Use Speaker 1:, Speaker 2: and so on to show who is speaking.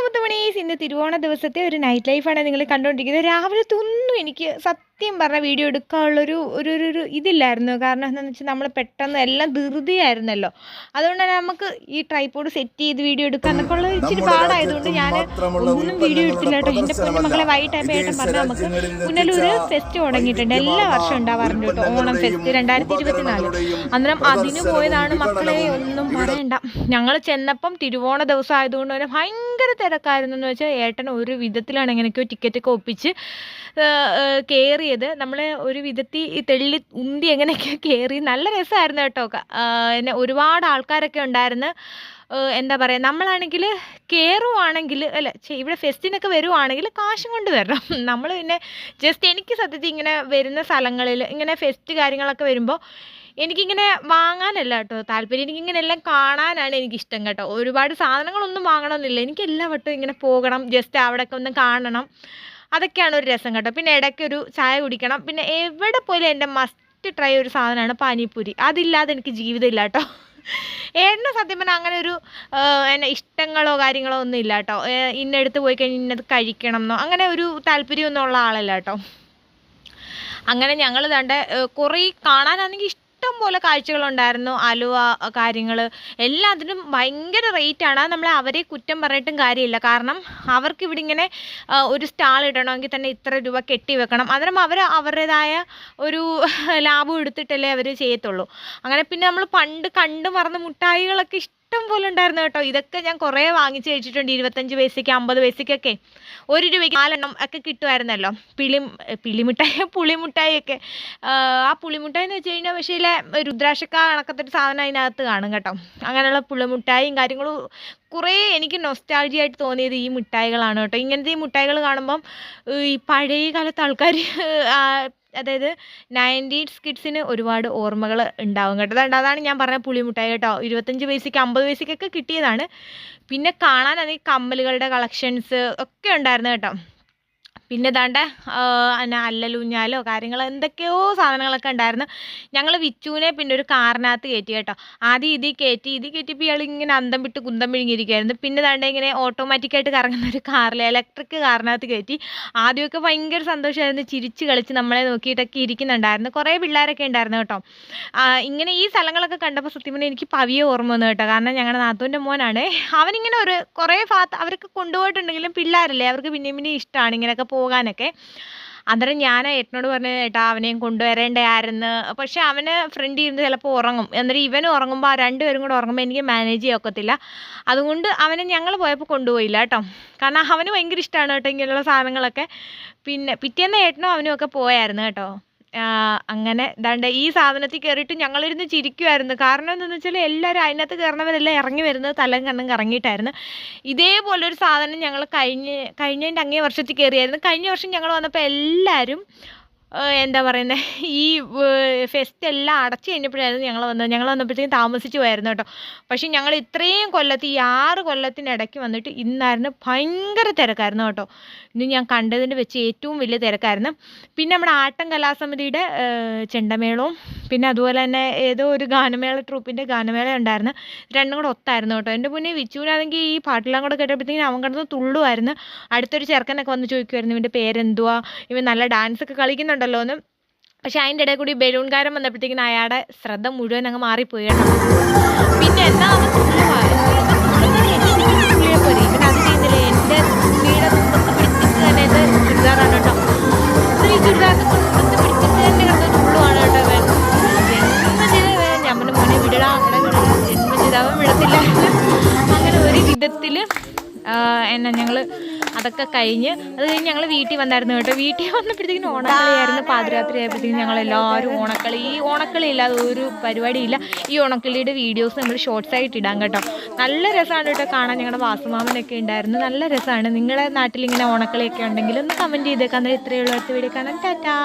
Speaker 1: മുത്തുമണീസ് ഇന്ന് തിരുവോണ ദിവസത്തെ ഒരു നൈറ്റ് ലൈഫാണ് നിങ്ങൾ കണ്ടുകൊണ്ടിരിക്കുന്നത് രാവിലത്തെ ഒന്നും എനിക്ക് സത്യം പറഞ്ഞ വീഡിയോ എടുക്കാനുള്ളൊരു ഒരു ഒരു ഒരു ഇതില്ലായിരുന്നു. കാരണം എന്താണെന്ന് വെച്ചാൽ നമ്മൾ പെട്ടെന്ന് എല്ലാം ധൃതിയായിരുന്നല്ലോ. അതുകൊണ്ട് തന്നെ നമുക്ക് ഈ ട്രൈപോഡ് സെറ്റ് ചെയ്ത് വീഡിയോ എടുക്കാൻ എന്നൊക്കെ ഉള്ള ഇച്ചിരി പാടായതുകൊണ്ട് ഞാൻ ഒന്നും വീഡിയോ എടുത്തില്ല കേട്ടോ. എന്റെ പൊന്നു മകളെ വൈകിട്ടായപ്പോൾ ഏട്ടൻ പറഞ്ഞാൽ നമുക്ക് പുനലൂര് ഫെസ്റ്റ് തുടങ്ങിയിട്ടുണ്ട്. എല്ലാ വർഷവും ഉണ്ടാവാറുണ്ട് കേട്ടോ. ഓണം ഫെസ്റ്റ് രണ്ടായിരത്തി ഇരുപത്തിനാല് അന്നേരം അതിന് പോയതാണ് മക്കളെ ഒന്നും പറയണ്ട. ഞങ്ങൾ ചെന്നപ്പം തിരുവോണ ദിവസം ആയതുകൊണ്ട് തന്നെ ഭയങ്കര തിരക്കായിരുന്നു എന്ന് വെച്ചാൽ ഏട്ടൻ ഒരു വിധത്തിലാണ് എങ്ങനെയൊക്കെയോ ടിക്കറ്റൊക്കെ ഒപ്പിച്ച് കയറിയത് നമ്മൾ ഒരു വിധത്തിൽ ഈ തെള്ളി ഉന്തി എങ്ങനെയൊക്കെ കയറി നല്ല രസമായിരുന്നു കേട്ടോ. എന്നെ ഒരുപാട് ആൾക്കാരൊക്കെ ഉണ്ടായിരുന്നു. എന്താ പറയുക നമ്മളാണെങ്കിൽ കയറുവാണെങ്കിൽ അല്ല ഇവിടെ ഫെസ്റ്റിനൊക്കെ വരുവാണെങ്കിൽ കാശും കൊണ്ട് വരണം. നമ്മൾ പിന്നെ ജസ്റ്റ് എനിക്ക് സത്യത്തിൽ ഇങ്ങനെ വരുന്ന സ്ഥലങ്ങളിൽ ഇങ്ങനെ ഫെസ്റ്റ് കാര്യങ്ങളൊക്കെ വരുമ്പോൾ എനിക്കിങ്ങനെ വാങ്ങാനല്ല കേട്ടോ താല്പര്യം. എനിക്കിങ്ങനെ എല്ലാം കാണാനാണ് എനിക്കിഷ്ടം കേട്ടോ. ഒരുപാട് സാധനങ്ങളൊന്നും വാങ്ങണമെന്നില്ല. എനിക്ക് എല്ലാ വട്ടവും ഇങ്ങനെ പോകണം. ജസ്റ്റ് അവിടെയൊക്കെ ഒന്ന് കാണണം. അതൊക്കെയാണ് ഒരു രസം കേട്ടോ. പിന്നെ ഇടയ്ക്ക് ഒരു ചായ കുടിക്കണം. പിന്നെ എവിടെ പോയാലും എന്റെ മസ്റ്റ് ട്രൈ ഒരു സാധനമാണ് പാനിപ്പൂരി. അതില്ലാതെ എനിക്ക് ജീവിതമില്ല കേട്ടോ. ഏട്ടന് സത്യം പറഞ്ഞാൽ അങ്ങനെ ഒരു എന്നെ ഇഷ്ടങ്ങളോ കാര്യങ്ങളോ ഒന്നും ഇല്ല കേട്ടോ. ഇന്നടുത്ത് പോയി കഴിഞ്ഞാൽ ഇന്നത് കഴിക്കണം എന്നോ അങ്ങനെ ഒരു താല്പര്യമൊന്നും ഉള്ള ആളല്ല കേട്ടോ. അങ്ങനെ ഞങ്ങൾ തണ്ട കുറേ കാണാനാണെങ്കിൽ ഇഷ്ടം പോലെ കാഴ്ചകളുണ്ടായിരുന്നു അലുവ കാര്യങ്ങൾ എല്ലാത്തിനും ഭയങ്കര റേറ്റാണ് നമ്മൾ അവരെ കുറ്റം പറഞ്ഞിട്ടും കാര്യമില്ല. കാരണം അവർക്ക് ഇവിടെ ഇങ്ങനെ ഒരു സ്റ്റാൾ ഇടണമെങ്കിൽ തന്നെ ഇത്ര രൂപ കെട്ടി വെക്കണം. അന്നേരം അവർ അവരുടേതായ ഒരു ലാഭം എടുത്തിട്ടല്ലേ അവർ ചെയ്യത്തുള്ളൂ. അങ്ങനെ പിന്നെ നമ്മൾ പണ്ട് കണ്ടു മറന്ന മുട്ടായികളൊക്കെ ഇഷ്ടം പോലെ ഉണ്ടായിരുന്നു കേട്ടോ. ഇതൊക്കെ ഞാൻ കുറേ വാങ്ങിച്ച് കഴിച്ചിട്ടുണ്ട്. ഇരുപത്തഞ്ച് പൈസയ്ക്ക് അമ്പത് പൈസയ്ക്കൊക്കെ. ഒരു രൂപയ്ക്ക് നാലെണ്ണം ഒക്കെ കിട്ടുമായിരുന്നല്ലോ. പിളി പിളിമിഠായി പുളിമിഠായി ഒക്കെ ആ പുളിമിഠായി എന്ന് വെച്ച് കഴിഞ്ഞാൽ പക്ഷേ രുദ്രാക്ഷക്ക കണക്കത്തെ ഒരു സാധനം അതിനകത്ത് കാണും കേട്ടോ. അങ്ങനെയുള്ള പുളിമിഠായിയും കാര്യങ്ങളും കുറേ എനിക്ക് നൊസ്റ്റാൾജി ആയിട്ട് തോന്നിയത് ഈ മിഠായികളാണ് കേട്ടോ. ഇങ്ങനത്തെ ഈ മിഠായികൾ കാണുമ്പം ഈ പഴയ കാലത്ത് ആൾക്കാർ അതായത് നയന്റീസ് കിഡ്സിന് ഒരുപാട് ഓർമ്മകൾ ഉണ്ടാവും കേട്ടോ. അതുകൊണ്ട് അതാണ് ഞാൻ പറഞ്ഞ പുളിമുട്ടായി കേട്ടോ. ഇരുപത്തഞ്ച് പൈസയ്ക്ക് അമ്പത് പൈസയ്ക്കൊക്കെ കിട്ടിയതാണ്. പിന്നെ കാണാനാണെങ്കിൽ കമ്മലുകളുടെ കളക്ഷൻസ് ഒക്കെ ഉണ്ടായിരുന്നു കേട്ടോ. പിന്നെ ദാണ്ട അല്ലലൂഞ്ഞാലോ കാര്യങ്ങൾ എന്തൊക്കെയോ സാധനങ്ങളൊക്കെ ഉണ്ടായിരുന്നു. ഞങ്ങൾ വിച്ചുവിനെ പിന്നെ ഒരു കാറിനകത്ത് കയറ്റി കേട്ടോ. ആദ്യം ഇതി കയറ്റി ഇതി കയറ്റിയപ്പോൾ ഇയാൾ ഇങ്ങനെ അന്തം വിട്ട് കുന്തം വിഴുങ്ങിയിരിക്കുകയായിരുന്നു പിന്നെ ദാണ്ട ഇങ്ങനെ ഓട്ടോമാറ്റിക്കായിട്ട് കറങ്ങുന്ന ഒരു കാറിൽ ഇലക്ട്രിക് കാറിനകത്ത് കയറ്റി. ആദ്യമൊക്കെ ഭയങ്കര സന്തോഷമായിരുന്നു ചിരിച്ച് കളിച്ച് നമ്മളെ നോക്കിയിട്ടൊക്കെ ഇരിക്കുന്നുണ്ടായിരുന്നു. കുറേ പിള്ളേരൊക്കെ ഉണ്ടായിരുന്നു കേട്ടോ. ഇങ്ങനെ ഈ സ്ഥലങ്ങളൊക്കെ കണ്ടപ്പോൾ സത്യം പറഞ്ഞാൽ എനിക്ക് പവിയെ ഓർമ്മ വന്നു കേട്ടോ. കാരണം ഞങ്ങളുടെ നാത്തൂന്റെ മോനാണ്. അവനിങ്ങനെ ഒരു കുറേ ഭാഗത്ത് അവരൊക്കെ കൊണ്ടുപോയിട്ടുണ്ടെങ്കിലും പിള്ളേരല്ലേ അവർക്ക് പിന്നെയും പിന്നെയും ഇഷ്ടമാണ് ഇങ്ങനെയൊക്കെ പോകാനൊക്കെ. അന്നേരം ഞാൻ ഏട്ടനോട് പറഞ്ഞു ഏട്ടാ അവനെയും കൊണ്ടുവരേണ്ടായിരുന്നു. പക്ഷെ അവന് ഫ്രണ്ട് ഇരുന്ന് ചിലപ്പോൾ ഉറങ്ങും. എന്നിട്ട് ഇവൻ ഉറങ്ങുമ്പോൾ ആ രണ്ടുപേരും കൂടെ ഉറങ്ങുമ്പോൾ എനിക്ക് മാനേജ് ചെയ്യാൻ ഒക്കത്തില്ല. അതുകൊണ്ട് അവനെ ഞങ്ങൾ പോയപ്പോൾ കൊണ്ടുപോയില്ല കേട്ടോ. കാരണം അവന് ഭയങ്കര ഇഷ്ടമാണ് കേട്ടോ ഇങ്ങനെയുള്ള സാധനങ്ങളൊക്കെ. പിന്നെ പിറ്റേന്ന് ഏട്ടനും അവനും ഒക്കെ പോയായിരുന്നു കേട്ടോ. അങ്ങനെ ദാണ്ട് ഈ സാധനത്തിൽ കയറിയിട്ട് ഞങ്ങളിരുന്ന് ചിരിക്കുമായിരുന്നു കാരണം എന്താണെന്ന് വെച്ചാൽ എല്ലാവരും അതിനകത്ത് കയറണവരെല്ലാം ഇറങ്ങി വരുന്നത് തലം കണ്ണും കറങ്ങിയിട്ടായിരുന്നു. ഇതേപോലെ ഒരു സാധനം ഞങ്ങൾ കഴിഞ്ഞ് കഴിഞ്ഞതിന്റെ അങ്ങേ വർഷത്തിൽ കയറിയായിരുന്നു കഴിഞ്ഞ വർഷം ഞങ്ങൾ വന്നപ്പോൾ എല്ലാവരും എന്താ പറയുന്നത് ഈ ഫെസ്റ്റ് എല്ലാം അടച്ചു കഴിഞ്ഞപ്പോഴായിരുന്നു ഞങ്ങൾ വന്നത്. ഞങ്ങൾ വന്നപ്പോഴത്തേക്കും താമസിച്ച് പോയായിരുന്നു കേട്ടോ. പക്ഷേ ഞങ്ങൾ ഇത്രയും കൊല്ലത്ത് ഈ ആറ് കൊല്ലത്തിനിടയ്ക്ക് വന്നിട്ട് ഇന്നായിരുന്നു ഭയങ്കര തിരക്കായിരുന്നു കേട്ടോ. ഇന്ന് ഞാൻ കണ്ടതിന്റെ വെച്ച് ഏറ്റവും വലിയ തിരക്കായിരുന്നു. പിന്നെ നമ്മുടെ ആട്ടം കലാസമിതിയുടെ ചെണ്ടമേളവും പിന്നെ അതുപോലെ തന്നെ ഏതോ ഒരു ഗാനമേള ട്രൂപ്പിന്റെ ഗാനമേള ഉണ്ടായിരുന്നു. രണ്ടും കൂടെ ഒത്തായിരുന്നു കേട്ടോ. എന്റെ മുന്നേ വിച്ചുവിനാണെങ്കിൽ ഈ പാട്ടെല്ലാം കൂടെ കേട്ടപ്പോഴത്തേക്കും അവൻ കിടന്ന് തുള്ളുമായിരുന്നു അടുത്തൊരു ചെറുക്കനൊക്കെ വന്ന് ചോദിക്കുമായിരുന്നു ഇവന്റെ പേരെന്തുവാ? ഇവൻ നല്ല ഡാൻസ് ഒക്കെ കളിക്കുന്നുണ്ടല്ലോ എന്ന്. പക്ഷേ അതിന്റെ ഇടയിൽ കൂടി ബലൂൺകാരൻ വന്നപ്പോഴത്തേക്കിനും അയാളുടെ ശ്രദ്ധ മുഴുവൻ അങ്ങ് മാറിപ്പോയി കേട്ടോ. പിന്നെ എന്നാ അവൻ തുള്ളുവാ പിന്നെ അത് ചെയ്യുന്നില്ലേ? എന്റെ അവൻ വിടത്തില്ല അങ്ങനെ ഒരു വിധത്തിൽ എന്നാ ഞങ്ങൾ അതൊക്കെ കഴിഞ്ഞ് അത് കഴിഞ്ഞ് ഞങ്ങൾ വീട്ടിൽ വന്നായിരുന്നു കേട്ടോ. വീട്ടിൽ വന്നപ്പോഴത്തേക്കും ഓണക്കളിയായിരുന്നു. പാതിരാത്രി ആയപ്പോഴത്തേക്കും ഞങ്ങൾ എല്ലാവരും ഓണക്കളി. ഈ ഓണക്കളി ഇല്ലാതെ ഒരു പരിപാടിയില്ല. ഈ ഓണക്കളിയുടെ വീഡിയോസ് നമ്മൾ ഷോർട്സ് ആയിട്ട് ഇടാം കേട്ടോ. നല്ല രസമാണ് കേട്ടോ കാണാൻ. ഞങ്ങളുടെ വാസുമാമനൊക്കെ ഉണ്ടായിരുന്നു. നല്ല രസമാണ്. നിങ്ങളുടെ നാട്ടിൽ ഇങ്ങനെ ഓണക്കളിയൊക്കെ ഉണ്ടെങ്കിൽ ഒന്ന് കമന്റ് ചെയ്തേക്കാം. ഇത്രയുള്ള അടുത്ത വീഡിയോ കാണാൻ ടാറ്റാ.